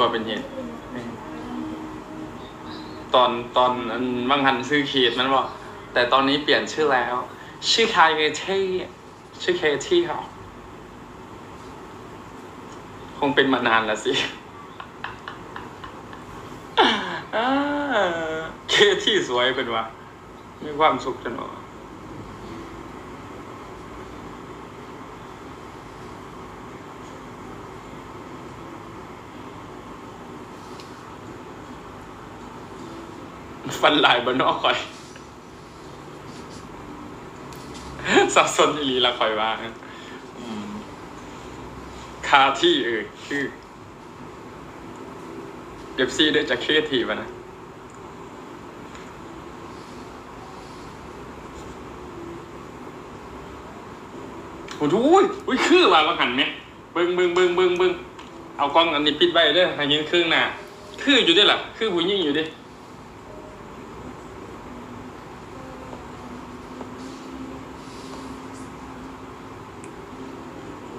ว่าเป็นเหตุตอนตอนบางหันซื้อเขตมันบอกแต่ตอนนี้เปลี่ยนชื่อแล้ว ชื่อคายเคที่ชื่อเคที่เขาคงเป็นมานานแล้วสิเคที่สวยเป็นวะมีความสุขจังหวะ ฟันลายบนนอกคอยสับสนอีลีละคอยว่าคาที่เออชื่อเดฟซี่ด้วยจะเครีทีวะนะโอ้โหอุ้ยคือว่าว่าหันไหมเบิ้งเบิ้งเบิ้งเบิ้งเบิ้งเอากล้องอันนี้ปิดไว้เด้อให้เห็นครึ่งหน้าคืออยู่ด้วยล่ะคือผู้หญิงอยู่เดิ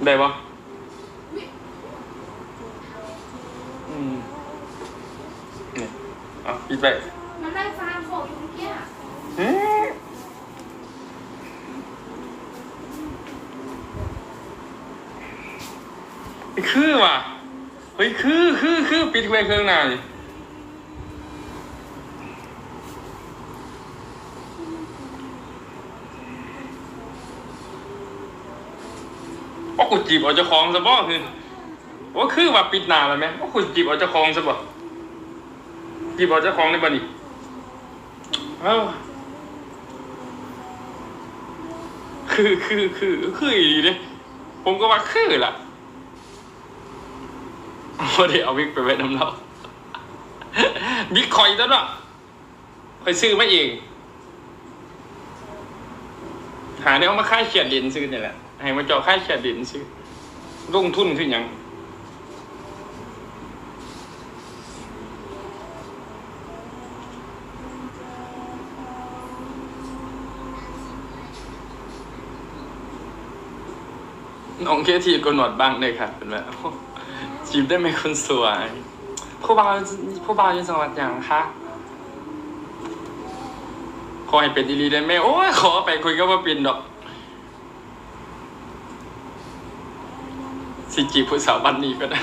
ได้ปะอืมนี่เอาปิดไว้มันได้ฟางโขกอยู่เมื่อกี้อะเอ๊ะคือว่ะ เฮ้ยคือคือคือปิดไว้เครื่องหน้าดิ โอ้กูจีบเอาเจ้าของซะบ่คือว่าคือว่าปิดหน้าแล้วไหมว่ากูจีบเอาเจ้าของซะบ่จีบเอาเจ้าของได้บ่นี่เอ้าคือคือคือคืออีดีเลยผมก็ว่าคือล่ะโมได้เอาวิกไปไว้น้ำเราบิตคอยน์ตัวเนาะคอยซื้อมาเอง หาได้เอามาค่ายเขียดดินซื้อเนี่ยแหละ ให้มาเจาะค่ายเขียดดินซื้อลงทุนขึ้นอยังน้องเคทีก็หนวดบ้างเลยค่ะเป็นแบบจีบได้ไหมคนสวยผู้บ่าวผู้บ่าวอยู่จังหวัดอย่างคะขอให้เป็นดีๆได้ไหมโอ้ยขอไปคุยกับว่าเป็นดอก สิจีบผู้สาวบ้านนี้ก็ได้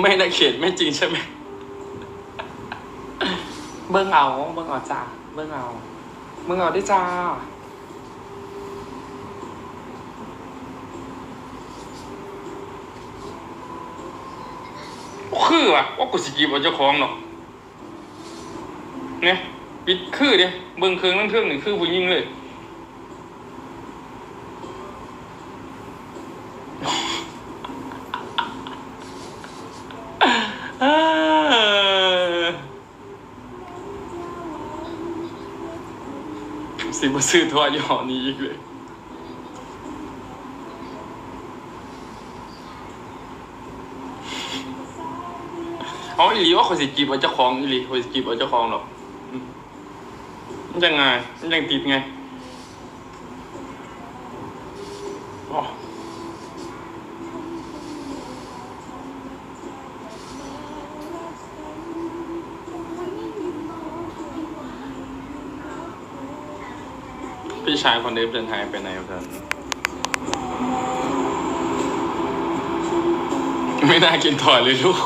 ไม่นะเขียนไม่จริงใช่ไหม เบิ่งเอา เบิ่งเอาจ้าเบิ่งเอา เบิ่งเอาได้จ้า คือวะว่ากูสิจีบเอาเจ้าของเนาะเนี่ยปิดคือเดียเบิ่งเครื่องนั่นเครื่องหนึ่งคือผู้หญิงเลย เอ้อ สิบ่ซื้อทัวร์ยี่ห้อนี้อีกเลยเอาอีหลีว่าเขาสิจีบเอาเจ้าของอีหลีเขาสิจีบเอาเจ้าของหรอกมันยังไงมันยังติดไงอ๋อ พี่ชายคนนี้เดินทางไปไหนครับท่านไม่น่ากินถอยเลยลูก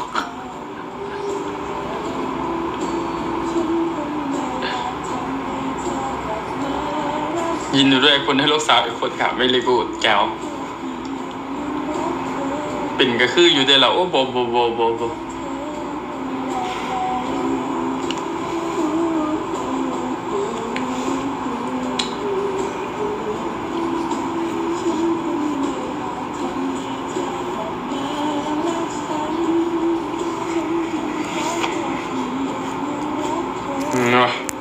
ยินดีด้วยคุณให้ลูกสาวอีกคนค่ะไม่รีบูดแก้ว เป็นก็คืออยู่แต่เราโอ้โบโบโบโบ 嗯啊。